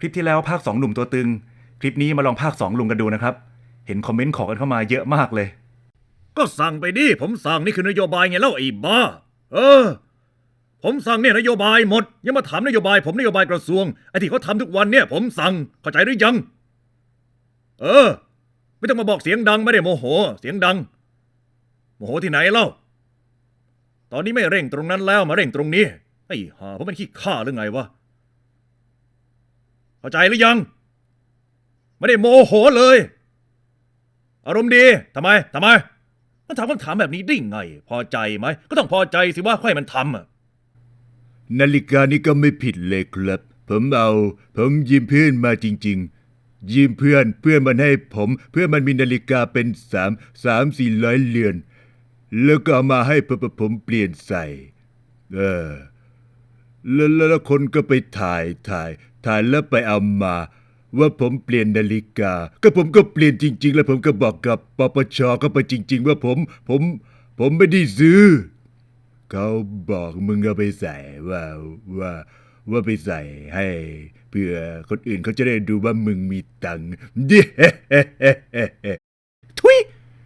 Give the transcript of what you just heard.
คลิปที่แล้วภาคสองหนุ่มตัวตึง คลิปนี้มาลองภาคสองลุงกันดูนะครับ เห็นคอมเมนต์ขอกันเข้ามาเยอะมากเลย ก็สั่งไปดิผมสั่งนี่คือนโยบายไงเล่าไอ้บ้า เออ ผมสั่งเนี่ยนโยบายหมดยังมาถามนโยบาย ผมนโยบายกระทรวงไอ้ที่เขาทำทุกวันเนี่ย ผมสั่งเข้าใจหรือยัง เออ ไม่ต้องมาบอกเสียงดังไม่ได้โมโห เสียงดัง โมโหที่ไหนเล่า ตอนนี้ไม่เร่งตรงนั้นแล้วมาเร่งตรงนี้ไอ้ห่าผมเป็นขี้ข้าหรือไงวะ เข้าใจหรือยัง ไม่ได้โมโหเลย อารมณ์ดีทำไมทำไม มันถามคำถามแบบนี้ได้ไง พอใจไหม ก็ต้องพอใจสิว่าใค่อยมันทำอะนาฬิกานี่ก็ไม่ผิดเลยครับ ผมเอา ผมยืมเพื่อนมาจริง ๆ ยืมเพื่อนเพื่อนมันให้ผม เพื่อนมันมีนาฬิกาเป็นสามสามสี่ร้อยเรือน แล้วก็เอามาให้ผมผมเปลี่ยนใส่ เออแล้วแล้วแล้วคนก็ไปถ่ายถ่าย ฐานแล้วไปเอามา ว่าผมเปลี่ยนนาฬิกา ก็ผมก็เปลี่ยนจริง ๆ แล้วผมก็บอกกับปปชก็ไปจริง ๆ ว่าผม ผม ผมไม่ได้ซื้อ เขาบอกมึงเอาไปใส่ว่าว่าว่าไปใส่ให้เพื่อคนอื่นเขาจะได้ดูว่ามึงมีตังค์ดิ